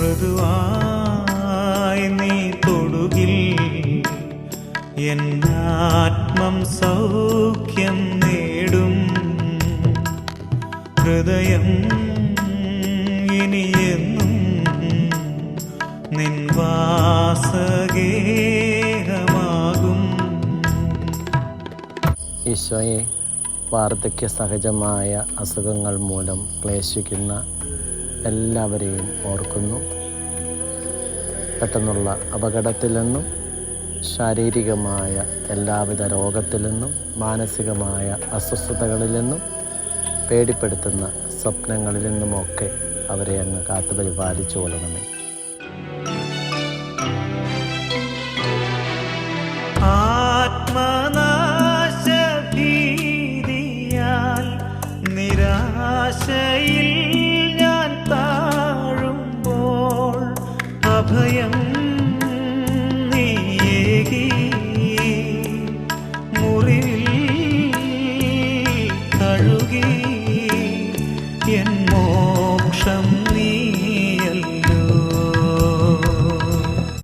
മൃദുവായി നീ തൊടുകിൽ എന്നാത്മം സൗഖ്യം നേടും. ഹൃദയം ഇനിയെന്നും നിൻ വാസഗേഹമാകും. ഈശോയെ വാർദ്ധക്യ സഹജമായ അസുഖങ്ങൾ മൂലം ക്ലേശിക്കുന്ന എല്ലാവരെയും ഓർക്കുന്നു. പെട്ടെന്നുള്ള അപകടത്തിൽ നിന്നും ശാരീരികമായ എല്ലാവിധ രോഗത്തിൽ നിന്നും മാനസികമായ അസ്വസ്ഥതകളിൽ നിന്നും പേടിപ്പെടുത്തുന്ന സ്വപ്നങ്ങളിൽ നിന്നുമൊക്കെ അവരെ അങ്ങ് കാത്തുപരിപാലിച്ചു കൊള്ളണമേ. ആത്മനാശഭീതിയാൽ നിരാശയിൽ അഭയം നീയേകി മുറിവിൽ കഴുകി നീ